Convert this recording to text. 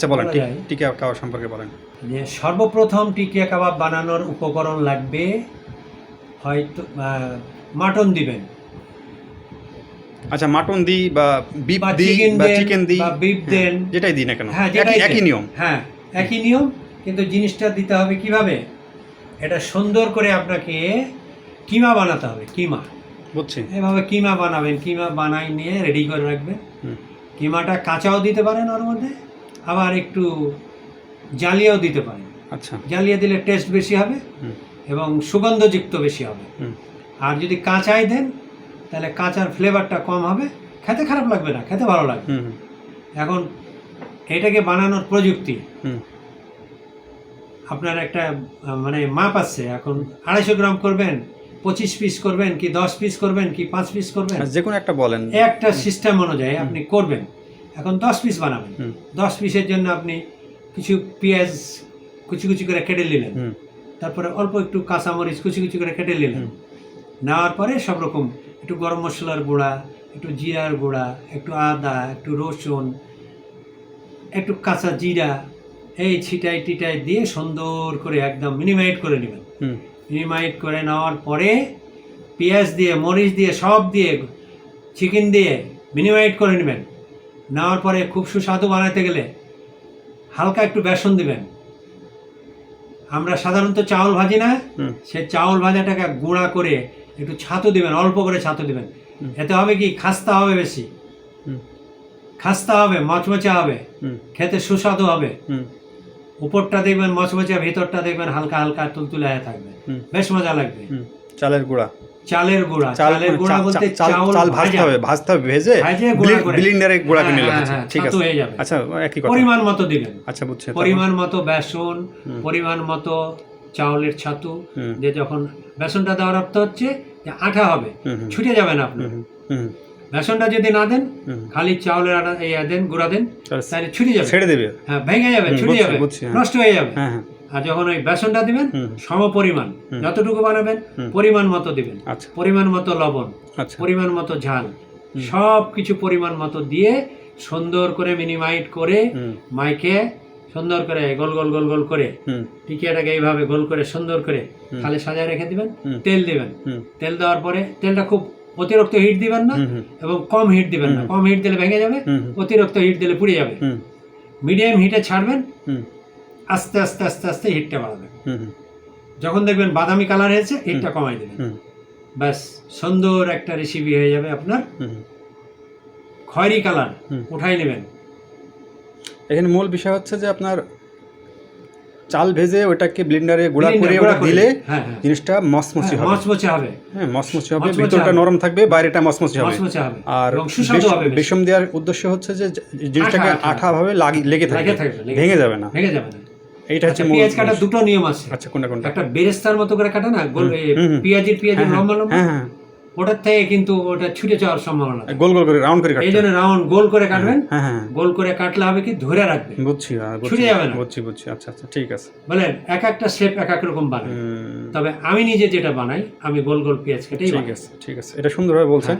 আচ্ছা বলেন টিকা কাবাব সম্পর্কে বলেন। সর্বপ্রথম টিকিয়া কাবাব বানানোর উপকরণ লাগবে হয়তো মাটন দিবেন। আচ্ছা মাটন দিই বা বিফ দিই বা চিকেন দিই বা বিফ হ্যাঁ, দেন। যেটাই দিই না কেন। হ্যাঁ একই নিয়ম। হ্যাঁ একই নিয়ম কিন্তু জিনিসটা দিতে হবে কীভাবে? এটা সুন্দর করে আপনাকে কিমা বানাতে হবে কিমা। বুঝছি। এভাবে কিমা বানাবেন কিমা বানাই নিয়ে রেডি করে রাখবেন। কিমাটা কাঁচাও দিতে পারেন ওর মধ্যে আবার একটু জ্বালিয়েও দিতে পারেন। আচ্ছা। জ্বালিয়ে দিলে টেস্ট বেশি হবে হুম, এবং সুগন্ধযুক্ত বেশি হবে। হুম, আর যদি কাঁচাই দেন তাহলে কাঁচার ফ্লেভারটা কম হবে। খেতে খারাপ লাগবে না খেতে ভালো লাগবে। এখন এটাকে বানানোর প্রযুক্তি। হুম, আপনার একটা মানে মাপ আছে এখন আড়াইশো গ্রাম করবেন পঁচিশ পিস করবেন কি দশ পিস করবেন কি পাঁচ পিস করবেন? যে কোনো একটা বলেন। একটা সিস্টেম অনুযায়ী আপনি করবেন। এখন দশ পিস বানাবেন। দশ পিসের জন্য আপনি কিছু পেঁয়াজ কুচি কুচি করে কেটে নিলেন। তারপরে অল্প একটু কাঁচামরিচ কুচি কুচি করে কেটে নিলেন। নেওয়ার পরে সব রকম একটু গরম মশলার গুঁড়া একটু জিরার গুঁড়া একটু আদা একটু রসুন একটু কাঁচা জিরা এই ছিটাই টিটাই দিয়ে সুন্দর করে একদম মিনিমাইট করে নেবেন। মিনিমাইট করে নেওয়ার পরে পেঁয়াজ দিয়ে মরিচ দিয়ে সব দিয়ে চিকেন দিয়ে মিনিমাইট করে নেবেন। নেওয়ার পরে খুব সুস্বাদু বানাতে গেলে হালকা একটু বেসন দিবেন। আমরা সাধারণত চাউল ভাজি না সে চাউল ভাজাটাকে গুঁড়া করে একটু ছাতু দিবেন অল্প করে ছাতু দিবেন। এতে হবে কি? খাস্তা হবে বেশি। খাস্তা হবে মচমচে হবে। হুম, খেতে সুস্বাদু হবে। হুম, উপরটা দেখবেন মচমচে ভিতরটা দেখবেন হালকা হালকা তুলতুলে থাকবে। বেশ মজা লাগবে। চালের গুঁড়া। চালের গুঁড়া চালের গুঁড়া বলতে চাল ভাজতে হবে ভাজতে হবে ভেজে গুঁড়া। ব্লিন্ডারে হ্যাঁ, হ্যাঁ, হ্যাঁ, ঠিক আছে। হয়ে যাবে। আচ্ছা একই কথা। পরিমাণ মতো দিবেন। আচ্ছা বুঝছি পরিমাণ মতো বেসন পরিমাণ মতো চাউলের ছাতু যে যখন বেসনটা দেওয়ার অর্থ হচ্ছে যে আঠা হবে ছুটে যাবে না আপনার। হুম, হুম, বেসনটা যদি না দেন খালি চাউলের আটা এই দেন গুঁড়া দেন তাহলে ছুটে যাবে। ছেড়ে দেবে। হ্যাঁ ভেঙে যাবে ছুটে যাবে। নষ্ট হয়ে যাবে। হ্যাঁ। আর যখন ওই বেসনটা দিবেন সম পরিমাণ যতটুকু বানাবেন পরিমাণ মতো দিবেন। আচ্ছা। পরিমাণ মতো লবণ আচ্ছা। পরিমাণ মতো ঝাল। সব কিছু পরিমাণ মতো দিয়ে সুন্দর করে মিনিমাইট করে মাইকে সুন্দর করে গোল গোল গোল গোল করে টিকিয়াটাকে এইভাবে গোল করে সুন্দর করে। থালে সাজায় রেখে দিবেন তেল দিবেন। তেল দেওয়ার পরে তেলটা খুব অতিরিক্ত হিট দিবেন না এবং কম হিট দিবেন না। কম হিট দিলে ভেঙে যাবে অতিরিক্ত হিট দিলে পুড়ে যাবে। মিডিয়াম হিটে ছাড়বেন আস্তে আস্তে আস্তে আস্তে হিটটা বাড়াবেন হুম, যখন দেখবেন বাদামি কালার হয়েছে হিটটা কমাই দেবেন। হুম, ব্যাস সুন্দর একটা রেসিপি হয়ে যাবে আপনার। হুম। খয়েরি কালার। উঠাই নেবেন। এখানে মূল বিষয় হচ্ছে যে আপনার চাল ভেজে ওটাকে ব্লেন্ডারে গুঁড়া করে ওটা দিলে হ্যাঁ হ্যাঁ। জিনিসটা মসমসি হ্যাঁ, হবে। মচমচে হবে। হ্যাঁ মসমসি হবে ভিতরটা নরম থাকবে বাইরেটা মসমসি হবে। আর এবং সুস্বাদু হবে বেশি। বেসম দেওয়ার উদ্দেশ্য হচ্ছে যে জিনিসটাকে আঠা, ভাবে লাগি- থাকবে, ভেঙে যাবে না। ভেঙে যাবে না। এইটা হচ্ছে আচ্ছা পেঁয়াজ কাটার দুটো নিয়ম আছে। আচ্ছা কোনটা কোনটা? একটা বেরেস্তার মতো করে কাটা না? গোল। পেঁয়াজের পেঁয়াজের হ্যাঁ, লম্বা লম্বা? হ্যাঁ হ্যাঁ। ওটার থেকে কিন্তু ওটা ছুটে যাওয়ার সম্ভাবনা। গোল গোল করে রাউন্ড করে এই জন্য রাউন্ড গোল করে কাটবেন। হ্যাঁ হ্যাঁ। গোল করে কাটলে হবে কি? ধরে রাখবে বুঝছি হ্যাঁ, ছুটে যাবে না। বুঝছি বুঝছি। আচ্ছা আচ্ছা ঠিক আছে। বলেন এক একটা শেপ এক এক রকম হুম, তবে আমি নিজে যেটা বানাই আমি গোল গোল পেঁয়াজ কেটেই ঠিক আছে ঠিক আছে। এটা সুন্দরভাবে বলছেন।